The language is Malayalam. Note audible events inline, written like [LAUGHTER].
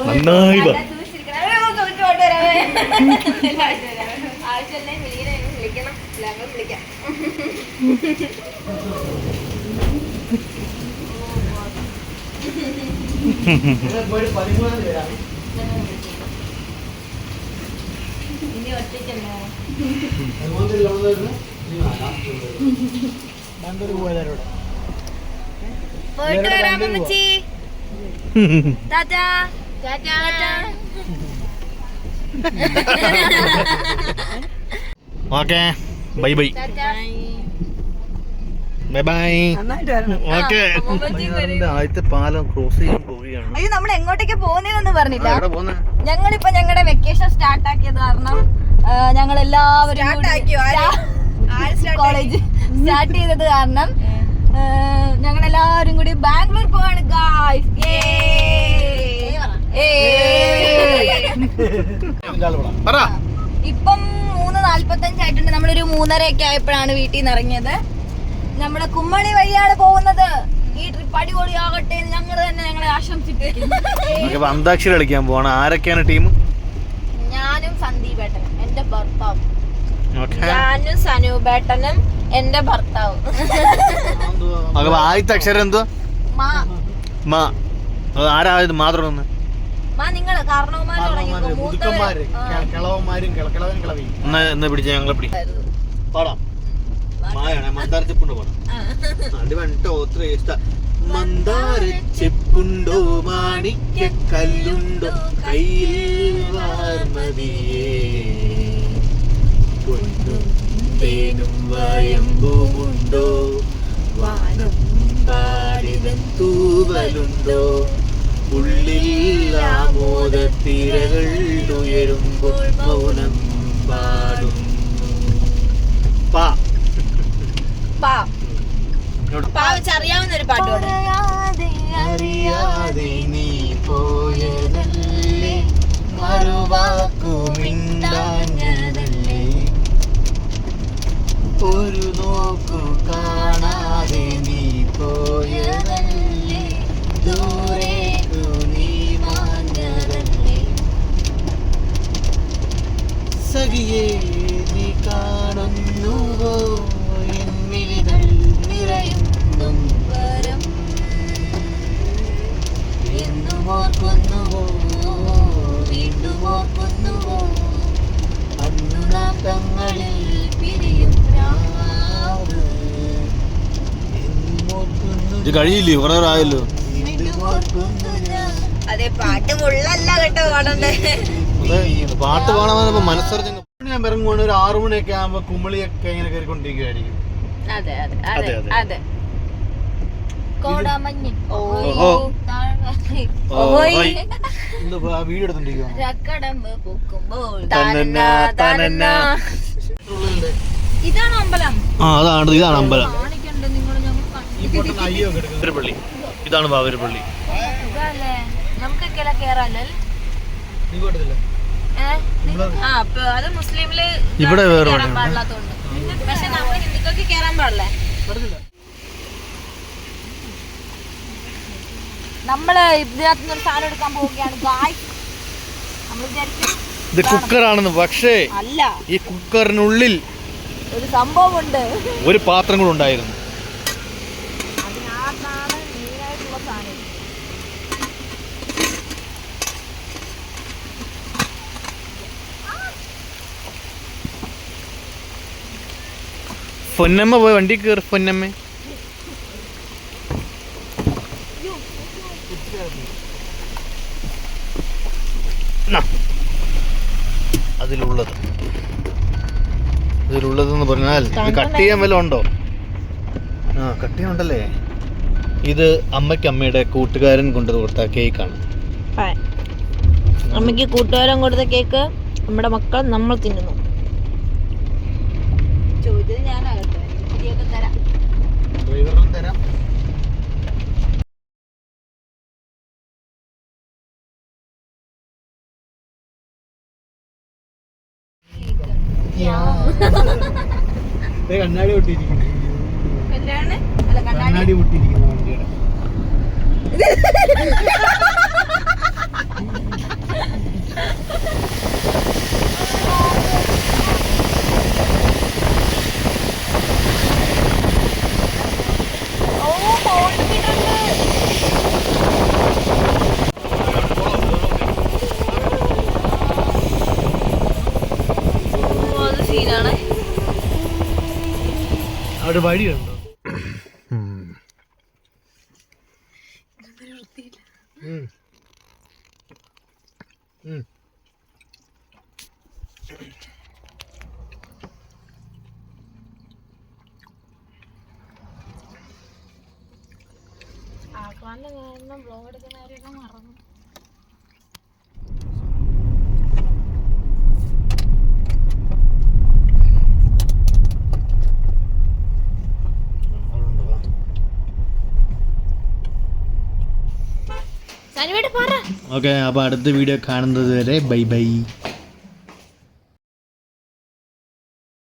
നന്നായി പോയിട്ട് വരാം അമ്മച്ചി. [LAUGHS] Tata tata. Okay bye bye bye bye okay ആദ്യത്തെ പാലം ക്രോസ് ചെയ്യാൻ പോവുകയാണ്. അയ്യോ നമ്മൾ എങ്ങോട്ടേക്ക് പോകുന്നതെന്ന് പറഞ്ഞില്ല. ഞങ്ങളിപ്പോ ഞങ്ങളുടെ വെക്കേഷൻ സ്റ്റാർട്ട് ആക്കിയത് കാരണം ഞങ്ങൾ എല്ലാവരും കോളേജ് സ്റ്റാർട്ട് ചെയ്തത് കാരണം [LAUGHS] ഞങ്ങൾ എല്ലാവരും കൂടി ബാംഗ്ലൂർ പോവാണ് ഗായ്സ് [LAUGHS] പറ. ഇപ്പം മൂന്ന് നാല്പത്തഞ്ചായിട്ടുണ്ട്. നമ്മളൊരു മൂന്നരയൊക്കെ ആയപ്പോഴാണ് വീട്ടിൽ നിന്ന് ഇറങ്ങിയത്. നമ്മുടെ കുമ്മളി വഴിയാണ് പോകുന്നത്. ഈ ട്രിപ്പ് അടിപൊളിയാകട്ടെ ഞങ്ങൾ തന്നെ ഞങ്ങളെ ആശംസിപ്പിക്കുന്നു. നമുക്ക് അന്താക്ഷരി കളിക്കാൻ പോവാണ്. ആരൊക്കെയാണ് ടീം ഞാനും സന്ദീപേട്ടനും എന്റെ ഭർത്താവ്. ഞാനും സനൂപേട്ടനും എന്റെ ഭർത്താവും. ആദ്യത്തെ അക്ഷരം എന്തുവാ? മാ. ആരായത് മാത്രം ഒന്ന് നിങ്ങൾ കാരണവന്മാര് തുടങ്ങിക്കോ മൂത്തവര് ആ. കിളവന്മാരും കിളക്കിളവൻ കിളവി. എന്നാ എന്നാ പിടിച്ച ഞങ്ങളെ പിടി. പാടാം. മായാണ് മന്ദാര ചെപ്പുണ്ടോ പാടാം? അത് വണ്ടോ ത്രേഷ്ട മന്ദാര ചെപ്പുണ്ടോ മാണിക്ക കല്ലുണ്ടോ കയ്യിൽ വാർമതിയേ. പൊന്നും തേനും വയമ്പുമുണ്ടോ വാനം പാടിതൻ തൂവലുണ്ടോ. ഉള്ളിൽ ആമോദത്തിരകൾ ഉയരുമ്പോൾ മൗനം ഇത് കഴിയില്ലേ? കുറെ ആയല്ലോ അതെ പാട്ട് മുള്ളല്ല കേട്ടോ പാടണ്ടേ. പാട്ട് പാടാൻ മനസ്സറിഞ്ഞ ഞാൻ ഇറങ്ങുവാണ്. ഒരു ആറു മണിയൊക്കെ ആകുമ്പോ കുമിളിയൊക്കെ ഇങ്ങനെ കയറിക്കൊണ്ടിരിക്കുകയായിരിക്കും അതെ അതെ അതെ, കോടാമഞ്ഞ്. ഓഹോയ്. വീഡിയോ എടുത്തോണ്ടിരിക്കുവാ രക്കടമ്പ് പൂക്കുമ്പോൾ തനന്ന, തനന്ന. ഇതാണ് അമ്പലം? ആ അതാണ് ഇതാണ് അമ്പലം. വാവരപ്പള്ളി ഇതാണ് ബാബരി പള്ളി ഇവിടെ വേറെ പക്ഷെ നമ്മൾ ഹിന്ദുക്കൾക്ക് കേറാൻ പാടില്ലേ. നമ്മൾ ഇതിനകത്ത് നിന്ന് ഒരു സാധനം എടുക്കാൻ പോവുകയാണ്. ഗായ് നമ്മൾ വിചാരിക്കും ഇത് കുക്കറാണെന്ന്. പക്ഷേ അല്ല. ഈ കുക്കറിനുള്ളിൽ ഒരു സംഭവം ഉണ്ട് ഒരു പാത്രം കൂടെ ഉണ്ടായിരുന്നു. പൊന്നമ്മ പോയി വണ്ടി കയറി പൊന്നമ്മ ന്നാ. അതിലുള്ളത്. ഇതിലുള്ളതെന്ന് പറഞ്ഞാൽ കട്ട് ചെയ്യാൻ വല്ല ഉണ്ടോ? ആ കട്ട് ചെയ്യാൻ ഉണ്ടല്ലേ? ഇത് അമ്മയ്ക്ക് അമ്മയുടെ കൂട്ടുകാരൻ കൊണ്ടു കൊടുത്ത കേക്കാണ്. അമ്മയ്ക്ക് കൂട്ടുകാരൻ കൊടുത്ത കേക്ക് നമ്മുടെ മക്കൾ നമ്മൾ തിന്നുന്നു. ചോദിച്ചത് ഞാനാകട്ടെ. പുതിയൊക്കെ തരാം. ഡ്രൈവറിനും തരാം. കണ്ണാടി പൊട്ടിയിരിക്കുന്നു. കണ്ണാടി. കണ്ണാടി പൊട്ടിയിരിക്കുന്നു വണ്ടിയുടെ. [LAUGHS] മീനാണ് അവിടെ വഴിയുണ്ടോ? ആ കാരണം ബ്ലോഗ് എടുക്കുന്നവരെയൊക്കെ മറന്നു. ഓക്കെ അപ്പോൾ അടുത്ത വീഡിയോ കാണുന്നത് വരെ ബൈ ബൈ.